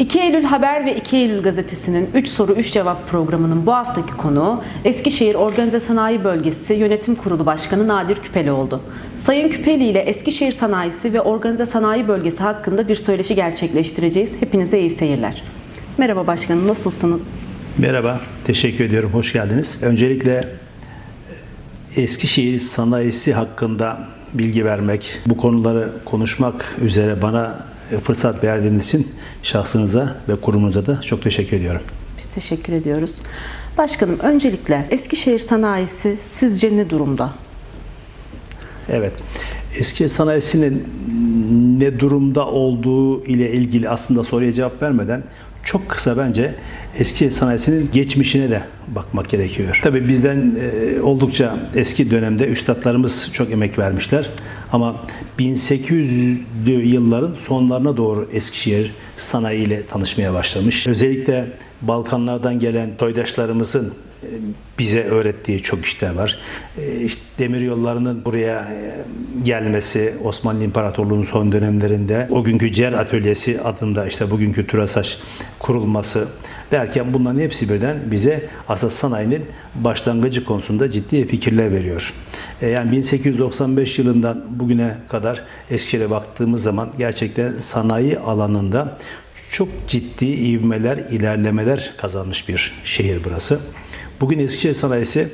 2 Eylül Haber ve 2 Eylül Gazetesi'nin 3 soru 3 cevap programının bu haftaki konuğu Eskişehir Organize Sanayi Bölgesi Yönetim Kurulu Başkanı Nadir Küpeli oldu. Sayın Küpeli ile Eskişehir Sanayisi ve Organize Sanayi Bölgesi hakkında bir söyleşi gerçekleştireceğiz. Hepinize iyi seyirler. Merhaba başkanım, nasılsınız? Merhaba, teşekkür ediyorum. Hoş geldiniz. Öncelikle Eskişehir sanayisi hakkında bilgi vermek, bu konuları konuşmak üzere bana fırsat verdiğiniz için şahsınıza ve kurumunuza da çok teşekkür ediyorum. Biz teşekkür ediyoruz. Başkanım, öncelikle Eskişehir Sanayisi sizce ne durumda? Evet, Eskişehir sanayisinin ne durumda olduğu ile ilgili aslında soruya cevap vermeden çok kısa bence eski sanayisinin geçmişine de bakmak gerekiyor. Tabii bizden e, oldukça eski dönemde üstadlarımız çok emek vermişler. Ama 1800'lü yılların sonlarına doğru Eskişehir sanayi ile tanışmaya başlamış. Özellikle Balkanlardan gelen soydaşlarımızın bize öğrettiği çok işler var. E, İşte demir yollarının buraya e, gelmesi Osmanlı İmparatorluğu'nun son dönemlerinde o günkü Cer Atölyesi adında işte bugünkü Turasaç kurulması derken bunların hepsi birden bize asas sanayinin başlangıcı konusunda ciddi fikirler veriyor. E, Yani 1895 yılından bugüne kadar Eskişehir'e baktığımız zaman gerçekten sanayi alanında çok ciddi ivmeler, ilerlemeler kazanmış bir şehir burası. Bugün Eskişehir sanayisi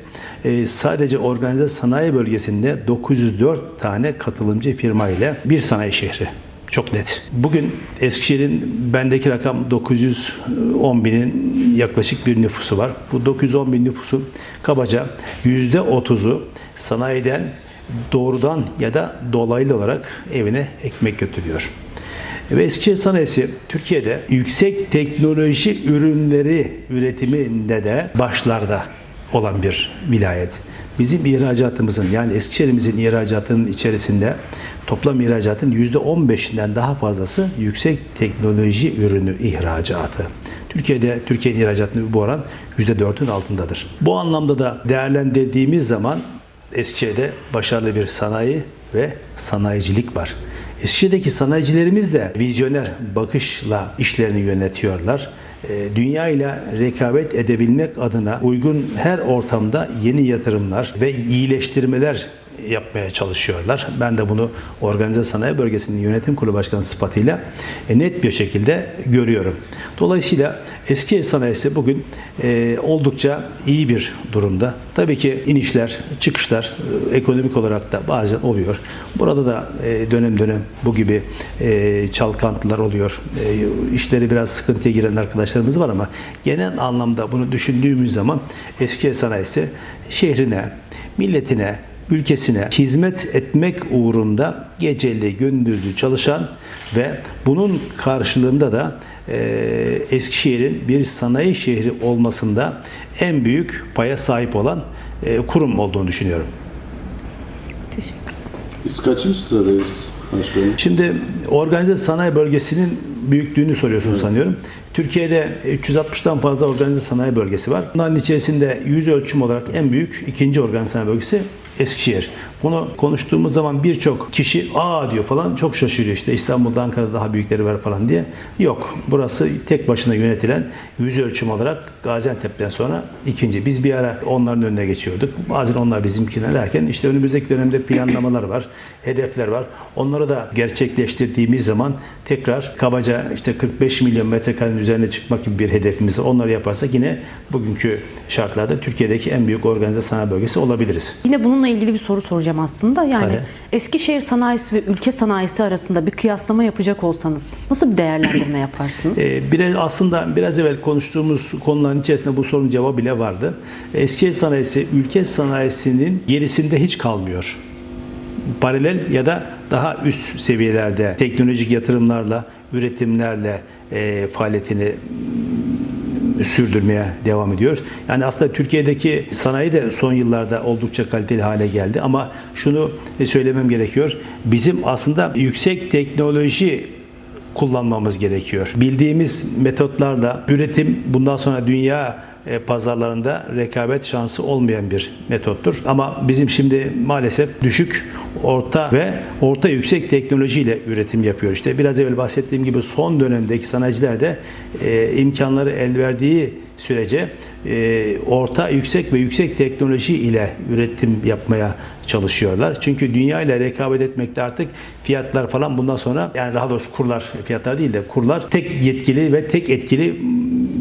e, sadece organize sanayi bölgesinde 904 tane katılımcı firma ile bir sanayi şehri. Çok net. Bugün Eskişehir'in bendeki rakam 910 binin yaklaşık bir nüfusu var. Bu 910 bin nüfusun kabaca %30'u sanayiden doğrudan ya da dolaylı olarak evine ekmek götürüyor. Ve Eskişehir sanayisi Türkiye'de yüksek teknoloji ürünleri üretiminde de başlarda olan bir vilayet. Bizim ihracatımızın yani Eskişehir'imizin ihracatının içerisinde toplam ihracatın %15'inden daha fazlası yüksek teknoloji ürünü ihracatı. Türkiye'de Türkiye'nin ihracatının bu oran %4'ün altındadır. Bu anlamda da değerlendirdiğimiz zaman Eskişehir'de başarılı bir sanayi ve sanayicilik var. Eskişehir'deki sanayicilerimiz de vizyoner bakışla işlerini yönetiyorlar. E, Dünya ile rekabet edebilmek adına uygun her ortamda yeni yatırımlar ve iyileştirmeler yapmaya çalışıyorlar. Ben de bunu Organize Sanayi Bölgesi'nin yönetim kurulu başkanı sıfatıyla e, net bir şekilde görüyorum. Dolayısıyla eski sanayisi bugün e, oldukça iyi bir durumda. Tabii ki inişler, çıkışlar e, ekonomik olarak da bazen oluyor. Burada da dönem dönem bu gibi çalkantılar oluyor. İşleri biraz sıkıntıya giren arkadaşlarımız var ama genel anlamda bunu düşündüğümüz zaman eski sanayisi şehrine, milletine, ülkesine hizmet etmek uğrunda geceli gündüzlü çalışan ve bunun karşılığında da e, Eskişehir'in bir sanayi şehri olmasında en büyük paya sahip olan e, kurum olduğunu düşünüyorum. Teşekkür Biz kaçıncı sıradayız başkanım? Şimdi organize sanayi bölgesinin büyüklüğünü soruyorsunuz sanıyorum. Türkiye'de 360'tan fazla organize sanayi bölgesi var. Bunların içerisinde yüz ölçüm olarak en büyük ikinci organize sanayi bölgesi Eskişehir. Bunu konuştuğumuz zaman birçok kişi aa diyor falan çok şaşırıyor işte İstanbul'da Ankara'da daha büyükleri var falan diye. Yok. Burası tek başına yönetilen yüz ölçüm olarak Gaziantep'ten sonra ikinci. Biz bir ara onların önüne geçiyorduk. Bazen onlar bizimkine derken işte önümüzdeki dönemde planlamalar var, hedefler var. Onları da gerçekleştirdiğimiz zaman tekrar kabaca işte 45 milyon metrekarenin üzerine çıkmak gibi bir hedefimiz. Onları yaparsak yine bugünkü şartlarda Türkiye'deki en büyük organize sanayi bölgesi olabiliriz. Yine bununla ilgili bir soru soracağım aslında. Yani Tabii. Eskişehir sanayisi ve ülke sanayisi arasında bir kıyaslama yapacak olsanız nasıl bir değerlendirme yaparsınız? Ee, biraz aslında biraz evvel konuştuğumuz konuların içerisinde bu sorunun cevabı bile vardı. Eskişehir sanayisi ülke sanayisinin gerisinde hiç kalmıyor. Paralel ya da daha üst seviyelerde teknolojik yatırımlarla, üretimlerle e, faaliyetini sürdürmeye devam ediyoruz. Yani aslında Türkiye'deki sanayi de son yıllarda oldukça kaliteli hale geldi ama şunu söylemem gerekiyor. Bizim aslında yüksek teknoloji kullanmamız gerekiyor. Bildiğimiz metotlarla üretim bundan sonra dünya e, pazarlarında rekabet şansı olmayan bir metottur. Ama bizim şimdi maalesef düşük, orta ve orta yüksek teknolojiyle üretim yapıyor. İşte biraz evvel bahsettiğim gibi son dönemdeki sanayiciler de e, imkanları el verdiği sürece e, orta, yüksek ve yüksek teknoloji ile üretim yapmaya çalışıyorlar. Çünkü dünya ile rekabet etmekte artık fiyatlar falan bundan sonra yani daha doğrusu kurlar fiyatlar değil de kurlar tek yetkili ve tek etkili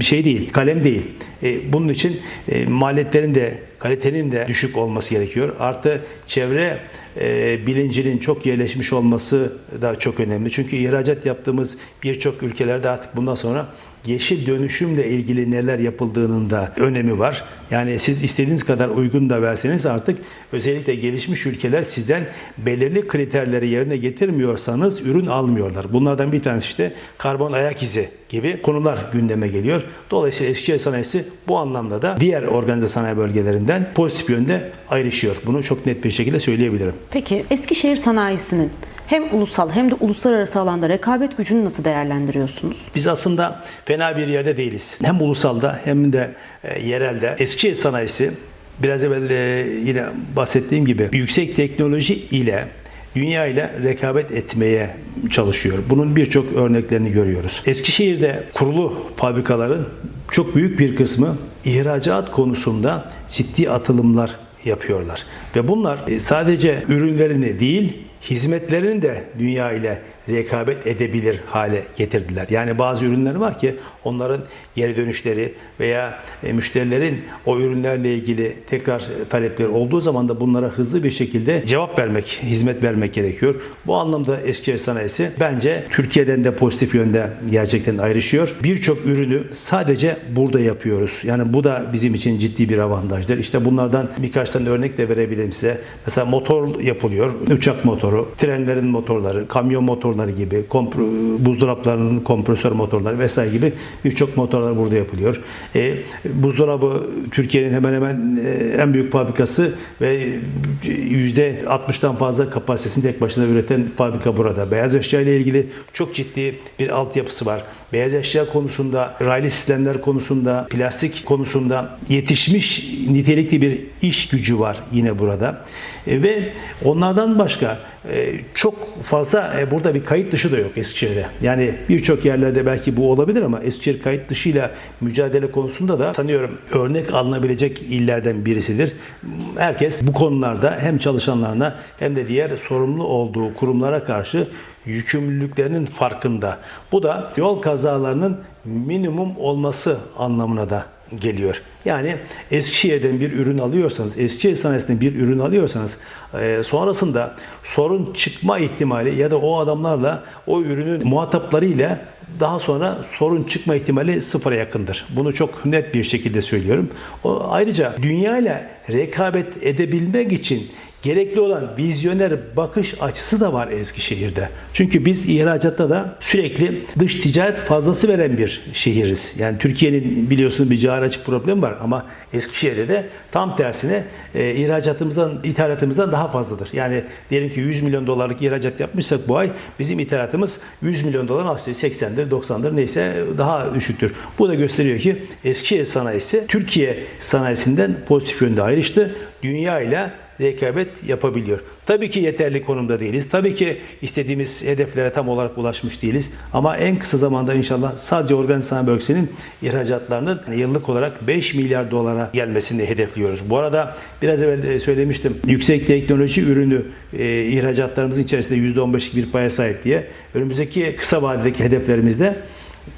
şey değil, kalem değil. E, bunun için e, maliyetlerin de kalitenin de düşük olması gerekiyor. Artı çevre e, bilincinin çok yerleşmiş olması da çok önemli. Çünkü ihracat yaptığımız birçok ülkelerde artık bundan sonra yeşil dönüşümle ilgili neler yapıldığının da önemi var. Yani siz istediğiniz kadar uygun da verseniz artık özellikle gelişmiş ülkeler sizden belirli kriterleri yerine getirmiyorsanız ürün almıyorlar. Bunlardan bir tanesi işte karbon ayak izi gibi konular gündeme geliyor. Dolayısıyla Eskişehir sanayisi bu anlamda da diğer organize sanayi bölgelerinden pozitif yönde ayrışıyor. Bunu çok net bir şekilde söyleyebilirim. Peki Eskişehir sanayisinin hem ulusal hem de uluslararası alanda rekabet gücünü nasıl değerlendiriyorsunuz? Biz aslında fena bir yerde değiliz. Hem ulusalda hem de e, yerelde. Eskişehir sanayisi biraz evvel e, yine bahsettiğim gibi yüksek teknoloji ile dünya ile rekabet etmeye çalışıyor. Bunun birçok örneklerini görüyoruz. Eskişehir'de kurulu fabrikaların çok büyük bir kısmı ihracat konusunda ciddi atılımlar yapıyorlar. Ve bunlar e, sadece ürünlerini değil, hizmetlerini de dünya ile rekabet edebilir hale getirdiler. Yani bazı ürünler var ki onların geri dönüşleri veya e, müşterilerin o ürünlerle ilgili tekrar talepleri olduğu zaman da bunlara hızlı bir şekilde cevap vermek, hizmet vermek gerekiyor. Bu anlamda Eskişehir sanayisi bence Türkiye'den de pozitif yönde gerçekten ayrışıyor. Birçok ürünü sadece burada yapıyoruz. Yani bu da bizim için ciddi bir avantajdır. İşte bunlardan birkaç tane örnek de verebilirim size. Mesela motor yapılıyor. Uçak motoru, trenlerin motorları, kamyon motorları gibi, kompr- buzdolaplarının kompresör motorları vesaire gibi birçok motorlar burada yapılıyor. E, buzdolabı Türkiye'nin hemen hemen e, en büyük fabrikası ve %60'dan fazla kapasitesini tek başına üreten fabrika burada. Beyaz eşya ile ilgili çok ciddi bir altyapısı var. Beyaz eşya konusunda, raylı sistemler konusunda, plastik konusunda yetişmiş nitelikli bir iş gücü var yine burada. E, ve onlardan başka çok fazla e, burada bir kayıt dışı da yok Eskişehir'de. Yani birçok yerlerde belki bu olabilir ama Eskişehir kayıt dışıyla mücadele konusunda da sanıyorum örnek alınabilecek illerden birisidir. Herkes bu konularda hem çalışanlarına hem de diğer sorumlu olduğu kurumlara karşı yükümlülüklerinin farkında. Bu da yol kazalarının minimum olması anlamına da geliyor. Yani Eskişehir'den bir ürün alıyorsanız, Eskişehir sanayisinden bir ürün alıyorsanız e, sonrasında sorun çıkma ihtimali ya da o adamlarla o ürünün muhataplarıyla daha sonra sorun çıkma ihtimali sıfıra yakındır. Bunu çok net bir şekilde söylüyorum. O, ayrıca dünya ile rekabet edebilmek için gerekli olan vizyoner bakış açısı da var Eskişehir'de. Çünkü biz ihracatta da sürekli dış ticaret fazlası veren bir şehiriz. Yani Türkiye'nin biliyorsunuz bir cari açık problemi var ama Eskişehir'de de tam tersine e, ihracatımızdan, ithalatımızdan daha fazladır. Yani diyelim ki 100 milyon dolarlık ihracat yapmışsak bu ay bizim ithalatımız 100 milyon dolar aslında 80'dir, 90'dır neyse daha düşüktür. Bu da gösteriyor ki Eskişehir sanayisi Türkiye sanayisinden pozitif yönde ayrıştı. Dünya ile rekabet yapabiliyor. Tabii ki yeterli konumda değiliz. Tabii ki istediğimiz hedeflere tam olarak ulaşmış değiliz. Ama en kısa zamanda inşallah sadece organize sanayi bölgesinin ihracatlarının yıllık olarak 5 milyar dolara gelmesini hedefliyoruz. Bu arada biraz evvel de söylemiştim. Yüksek teknoloji ürünü e, ihracatlarımızın içerisinde %15'lik bir paya sahip diye. Önümüzdeki kısa vadedeki hedeflerimizde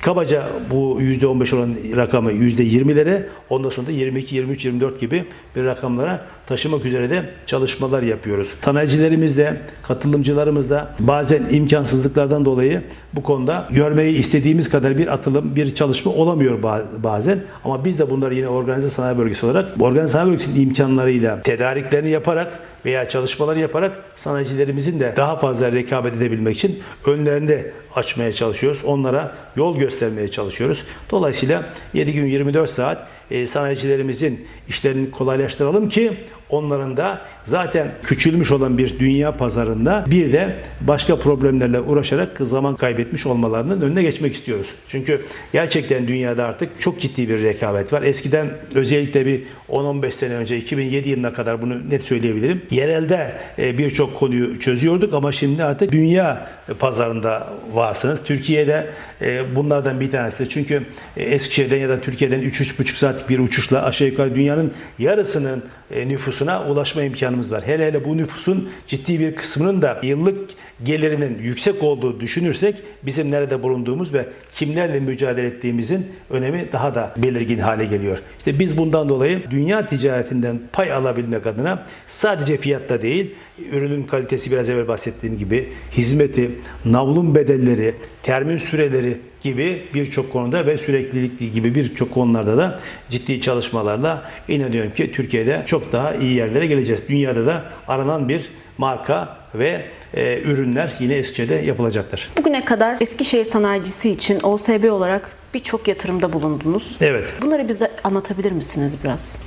Kabaca bu %15 olan rakamı %20'lere, ondan sonra da 22, 23, 24 gibi bir rakamlara taşımak üzere de çalışmalar yapıyoruz. Sanayicilerimiz de, katılımcılarımız da bazen imkansızlıklardan dolayı bu konuda görmeyi istediğimiz kadar bir atılım, bir çalışma olamıyor ba- bazen. Ama biz de bunları yine organize sanayi bölgesi olarak organize sanayi bölgesinin imkanlarıyla tedariklerini yaparak veya çalışmalar yaparak sanayicilerimizin de daha fazla rekabet edebilmek için önlerinde açmaya çalışıyoruz. Onlara yol göstermeye çalışıyoruz. Dolayısıyla 7 gün 24 saat e, sanayicilerimizin işlerini kolaylaştıralım ki onların da zaten küçülmüş olan bir dünya pazarında bir de başka problemlerle uğraşarak zaman kaybetmiş olmalarının önüne geçmek istiyoruz. Çünkü gerçekten dünyada artık çok ciddi bir rekabet var. Eskiden özellikle bir 10-15 sene önce 2007 yılına kadar bunu net söyleyebilirim. Yerelde e, birçok konuyu çözüyorduk ama şimdi artık dünya pazarında varsınız. Türkiye'de e, bunlardan bir tanesi çünkü e, Eskişehir'den ya da Türkiye'den 3-3,5 saatlik bir uçuşla aşağı yukarı dünyanın yarısının e, nüfusuna ulaşma imkanımız var. Hele hele bu nüfusun ciddi bir kısmının da yıllık gelirinin yüksek olduğu düşünürsek bizim nerede bulunduğumuz ve kimlerle mücadele ettiğimizin önemi daha da belirgin hale geliyor. İşte biz bundan dolayı dünya ticaretinden pay alabilmek adına sadece fiyatta değil, ürünün kalitesi biraz evvel bahsettiğim gibi hizmeti, navlun bedelleri, termin süreleri gibi birçok konuda ve süreklilik gibi birçok konularda da ciddi çalışmalarla inanıyorum ki Türkiye'de çok daha iyi yerlere geleceğiz. Dünyada da aranan bir marka ve e, ürünler yine Eskişehir'de yapılacaktır. Bugüne kadar Eskişehir sanayicisi için OSB olarak birçok yatırımda bulundunuz. Evet. Bunları bize anlatabilir misiniz biraz?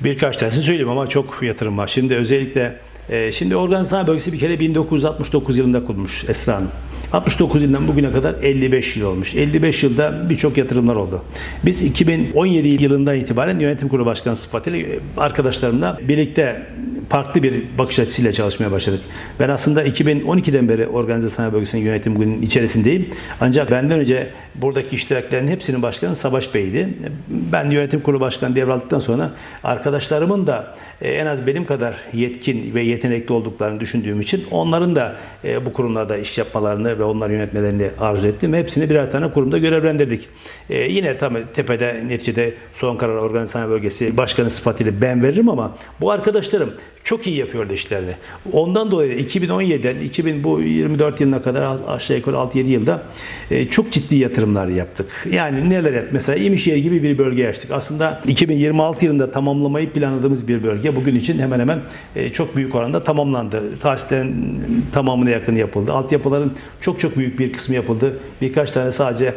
Birkaç tanesini söyleyeyim ama çok yatırım var. Şimdi özellikle e, şimdi organize sanayi bölgesi bir kere 1969 yılında kurulmuş Esra Hanım. 69 yılından bugüne kadar 55 yıl olmuş. 55 yılda birçok yatırımlar oldu. Biz 2017 yılından itibaren yönetim kurulu başkanı sıfatıyla e, arkadaşlarımla birlikte farklı bir bakış açısıyla çalışmaya başladık. Ben aslında 2012'den beri organize sanayi bölgesinin yönetim bugünün içerisindeyim. Ancak benden önce buradaki iştiraklerin hepsinin başkanı Savaş Bey'di. Ben yönetim kurulu başkanı devraldıktan sonra arkadaşlarımın da e, en az benim kadar yetkin ve yetenekli olduklarını düşündüğüm için onların da e, bu kurumlarda iş yapmalarını ve onları yönetmelerini arzu ettim. Hepsini birer tane kurumda görevlendirdik. E, yine tam tepede neticede son karar organize sanayi bölgesi başkanı sıfatıyla ben veririm ama bu arkadaşlarım çok iyi yapıyordu işlerini. Ondan dolayı 2017'den 2000 bu 24 yılına kadar aşağı yukarı 6-7 yılda e, çok ciddi yatırımlar yaptık. Yani neler yap? Mesela İmişehir gibi bir bölge açtık. Aslında 2026 yılında tamamlamayı planladığımız bir bölge bugün için hemen hemen e, çok büyük oranda tamamlandı. Tahsislerin tamamına yakın yapıldı. Altyapıların çok çok büyük bir kısmı yapıldı. Birkaç tane sadece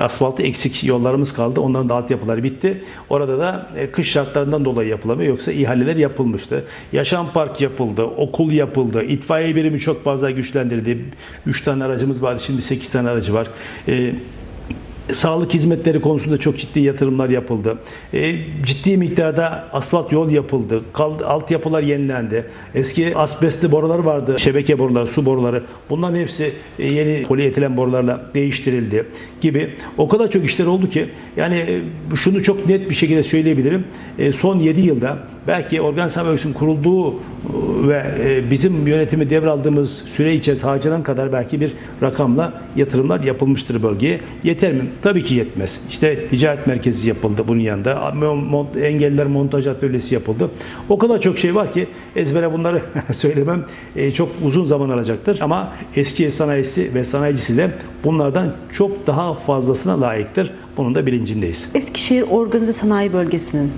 asfaltı eksik yollarımız kaldı. Onların da altyapıları bitti. Orada da e, kış şartlarından dolayı yapılamıyor. Yoksa ihaleler yapılmıştı. Yaşam park yapıldı, okul yapıldı, itfaiye birimi çok fazla güçlendirildi. 3 tane aracımız vardı, şimdi 8 tane aracı var. E, Sağlık hizmetleri konusunda çok ciddi yatırımlar yapıldı. E, ciddi miktarda asfalt yol yapıldı. Kal, altyapılar yenilendi. Eski asbestli borular vardı. Şebeke boruları, su boruları. Bunların hepsi e, yeni polietilen borularla değiştirildi gibi. O kadar çok işler oldu ki yani e, şunu çok net bir şekilde söyleyebilirim. E, son 7 yılda belki organ sanayi bölgesinin kurulduğu e, ve e, bizim yönetimi devraldığımız süre içerisinde harcanan kadar belki bir rakamla yatırımlar yapılmıştır bölgeye. Yeter mi? Tabii ki yetmez. İşte ticaret merkezi yapıldı bunun yanında. Engelliler montaj atölyesi yapıldı. O kadar çok şey var ki ezbere bunları söylemem e, çok uzun zaman alacaktır. Ama eski sanayisi ve sanayicisi de bunlardan çok daha fazlasına layıktır. Bunun da bilincindeyiz. Eskişehir Organize Sanayi Bölgesi'nin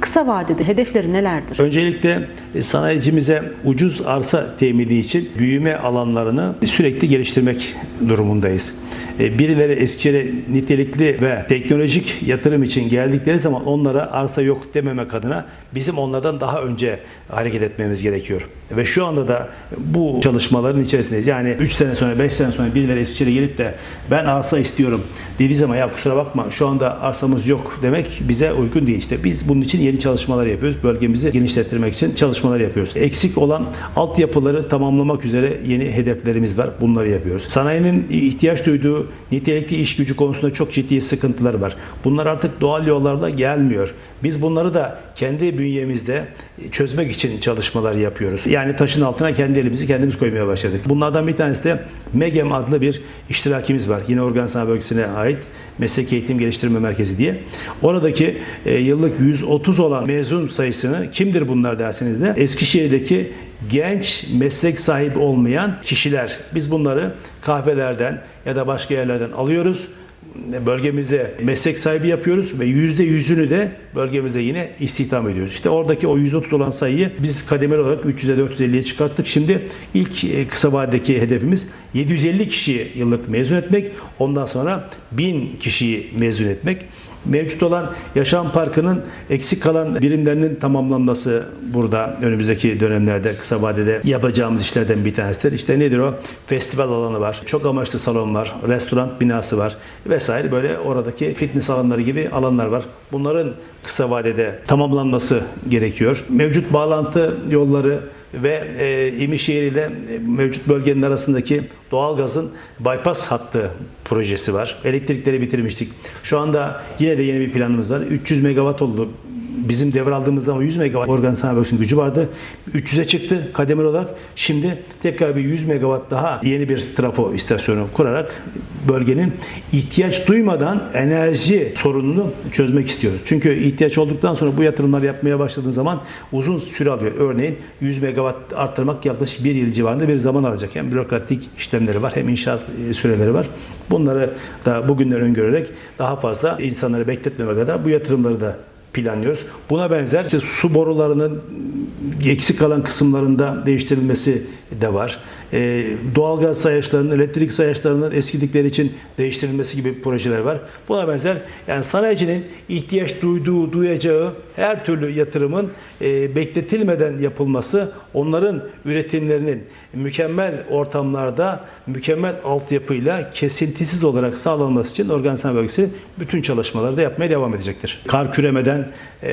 kısa vadede hedefleri nelerdir? Öncelikle e, sanayicimize ucuz arsa temini için büyüme alanlarını sürekli geliştirmek durumundayız. E, Birileri Eskişehir'e nitelikli ve teknolojik yatırım için geldikleri zaman onlara arsa yok dememek adına bizim onlardan daha önce hareket etmemiz gerekiyor. Ve şu anda da bu çalışmaların içerisindeyiz. Yani 3 sene sonra 5 sene sonra birileri Eskişehir'e gelip de ben arsa istiyorum dediği zaman ya kusura bakma şu anda arsamız yok demek bize uygun değil. İşte biz bunun için yeni çalışmalar yapıyoruz. Bölgemizi genişlettirmek için çalışmalar yapıyoruz. Eksik olan altyapıları tamamlamak üzere yeni hedeflerimiz var. Bunları yapıyoruz. Sanayinin ihtiyaç duyduğu nitelikli iş gücü konusunda çok ciddi sıkıntılar var. Bunlar artık doğal yollarla gelmiyor. Biz bunları da kendi bünyemizde çözmek için çalışmalar yapıyoruz. Yani taşın altına kendi elimizi kendimiz koymaya başladık. Bunlardan bir tanesi de MEGEM adlı bir iştirakimiz var. Yine organ sanayi bölgesine ait Meslek Eğitim Geliştirme Merkezi diye. Oradaki e, yıllık 130 olan mezun sayısını kimdir bunlar derseniz de Eskişehir'deki genç meslek sahibi olmayan kişiler. Biz bunları kahvelerden ya da başka yerlerden alıyoruz bölgemizde meslek sahibi yapıyoruz ve yüzde yüzünü de bölgemizde yine istihdam ediyoruz. İşte oradaki o 130 olan sayıyı biz kademeli olarak 300'e 450'ye çıkarttık. Şimdi ilk e, kısa vadedeki hedefimiz 750 kişiyi yıllık mezun etmek. Ondan sonra 1000 kişiyi mezun etmek. Mevcut olan yaşam parkının eksik kalan birimlerinin tamamlanması burada önümüzdeki dönemlerde kısa vadede yapacağımız işlerden bir tanesidir. İşte nedir o? Festival alanı var, çok amaçlı salon var, restoran binası var vesaire böyle oradaki fitness alanları gibi alanlar var. Bunların kısa vadede tamamlanması gerekiyor. Mevcut bağlantı yolları ve e, İmişehir ile mevcut bölgenin arasındaki doğalgazın bypass hattı projesi var. Elektrikleri bitirmiştik. Şu anda yine de yeni bir planımız var. 300 megawatt oldu. Bizim devraldığımız zaman 100 megawatt organ sanayi bölgesinin gücü vardı. 300'e çıktı kademeli olarak. Şimdi tekrar bir 100 megawatt daha yeni bir trafo istasyonu kurarak bölgenin ihtiyaç duymadan enerji sorununu çözmek istiyoruz. Çünkü ihtiyaç olduktan sonra bu yatırımlar yapmaya başladığın zaman uzun süre alıyor. Örneğin 100 megawatt arttırmak yaklaşık bir yıl civarında bir zaman alacak. Hem bürokratik işlemleri var hem inşaat e, süreleri var. Bunları da bugünden öngörerek daha fazla insanları bekletmemek kadar bu yatırımları da planlıyoruz. Buna benzer işte su borularının eksik kalan kısımlarında değiştirilmesi de var. Ee, doğalgaz sayaçlarının, elektrik sayaçlarının eskidikleri için değiştirilmesi gibi projeler var. Buna benzer yani sanayicinin ihtiyaç duyduğu, duyacağı her türlü yatırımın e, bekletilmeden yapılması, onların üretimlerinin mükemmel ortamlarda, mükemmel altyapıyla kesintisiz olarak sağlanması için organ sanayi bölgesi bütün çalışmaları da yapmaya devam edecektir. Kar küremeden e,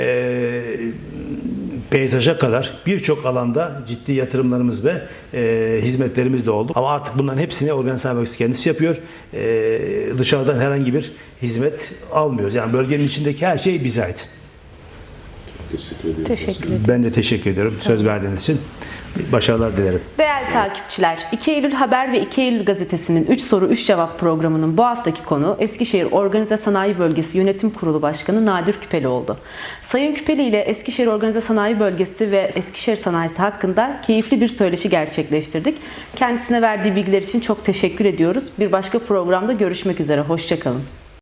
peyzaja kadar birçok alanda ciddi yatırımlarımız ve e, hizmetlerimiz de oldu. Ama artık bunların hepsini organ bölgesi kendisi yapıyor. E, dışarıdan herhangi bir hizmet almıyoruz. Yani bölgenin içindeki her şey bize ait. Teşekkür ediyorum. Teşekkür ederim. Ben de teşekkür ediyorum söz verdiğiniz için. Başarılar dilerim. Değerli takipçiler, 2 Eylül Haber ve 2 Eylül Gazetesi'nin 3 soru 3 cevap programının bu haftaki konu Eskişehir Organize Sanayi Bölgesi Yönetim Kurulu Başkanı Nadir Küpeli oldu. Sayın Küpeli ile Eskişehir Organize Sanayi Bölgesi ve Eskişehir Sanayisi hakkında keyifli bir söyleşi gerçekleştirdik. Kendisine verdiği bilgiler için çok teşekkür ediyoruz. Bir başka programda görüşmek üzere. Hoşçakalın.